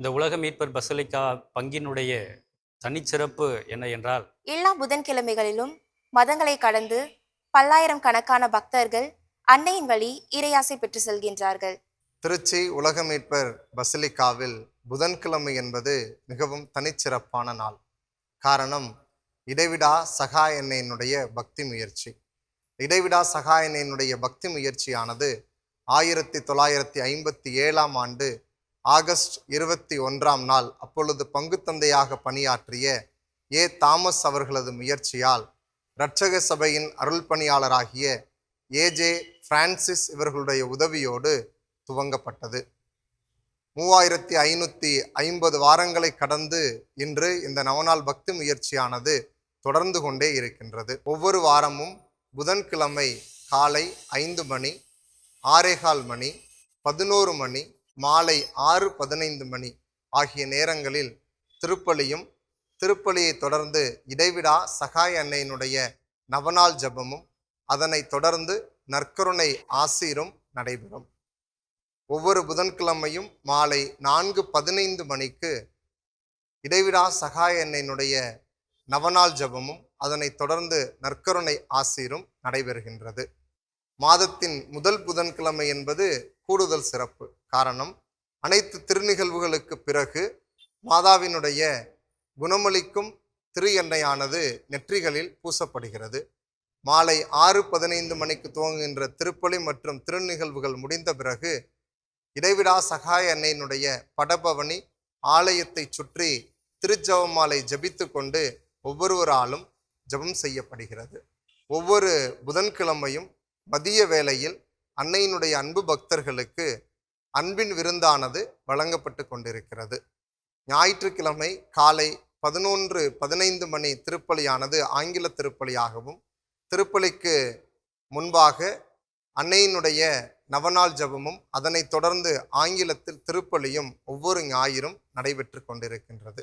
இந்த உலக மீட்பர் பசலிக்கா பங்கினுடைய தனிச்சிறப்பு என்ன என்றால் எல்லா புதன்கிழமைகளிலும் மதங்களை கடந்து பல்லாயிரம் கணக்கான பக்தர்கள் அன்னையின் வழி இறையாசை பெற்று செல்கின்றார்கள். திருச்சி உலக மீட்பர் பசிலிக்காவில் புதன்கிழமை என்பது மிகவும் தனிச்சிறப்பான நாள். காரணம் இடைவிடா சகாய எண்ணெயினுடைய பக்தி முயற்சி. இடைவிடா சகாய எண்ணெயினுடைய பக்தி முயற்சியானது ஆயிரத்தி தொள்ளாயிரத்தி ஐம்பத்தி ஏழாம் ஆண்டு ஆகஸ்ட் இருபத்தி ஒன்றாம் நாள் அப்பொழுது பங்குத்தந்தையாக பணியாற்றிய ஏ. தாமஸ் அவர்களது முயற்சியால் இரட்சக சபையின் அருள் பணியாளராகிய ஏஜே பிரான்சிஸ் இவர்களுடைய உதவியோடு துவங்கப்பட்டது. மூவாயிரத்தி ஐநூற்றி ஐம்பது வாரங்களை கடந்து இன்று இந்த நவநாள் பக்தி முயற்சியானது தொடர்ந்து கொண்டே இருக்கின்றது. ஒவ்வொரு வாரமும் புதன்கிழமை காலை ஐந்து மணி ஆறேகால் மணி பதினோரு மணி மாலை ஆறு பதினைந்து மணி ஆகிய நேரங்களில் திருப்பலியும் திருப்பலியை தொடர்ந்து இடைவிடா சகாய அன்னையினுடைய நவநாள் ஜெபமும் அதனைத் தொடர்ந்து நற்கருணை ஆசீரும் நடைபெறும். ஒவ்வொரு புதன்கிழமையும் மாலை நான்கு பதினைந்து மணிக்கு இடைவிடா சகாய அன்னையினுடைய நவநாள் ஜெபமும் அதனைத் தொடர்ந்து நற்கருணை ஆசீரும் நடைபெறுகின்றது. மாதத்தின் முதல் புதன்கிழமை என்பது கூடுதல் சிறப்பு காரணம். அனைத்து திருநிகழ்வுகளுக்கு பிறகு மாதாவினுடைய குணமளிக்கும் திரு எண்ணெயானது நெற்றிகளில் பூசப்படுகிறது. மாலை ஆறு பதினைந்து மணிக்கு துவங்குகின்ற திருப்பலி மற்றும் திருநிகழ்வுகள் முடிந்த பிறகு இடைவிடா சகாய அன்னையினுடைய படபவனி ஆலயத்தை சுற்றி திருஜெபமாலை ஜபித்து கொண்டு ஒவ்வொருவராலும் ஜெபம் செய்யப்படுகிறது. ஒவ்வொரு புதன்கிழமையும் மதிய வேளையில் அன்னையினுடைய அன்பு பக்தர்களுக்கு அன்பின் விருந்தானது வழங்கப்பட்டு கொண்டிருக்கிறது. ஞாயிற்றுக்கிழமை காலை பதினொன்று பதினைந்து மணி திருப்பலியானது ஆங்கில திருப்பலியாகவும் திருப்பலிக்கு முன்பாக அன்னையினுடைய நவநாள் ஜபமும் அதனைத் தொடர்ந்து ஆங்கிலத்தில் திருப்பலியும் ஒவ்வொரு ஞாயிறும் நடைபெற்று கொண்டிருக்கின்றது.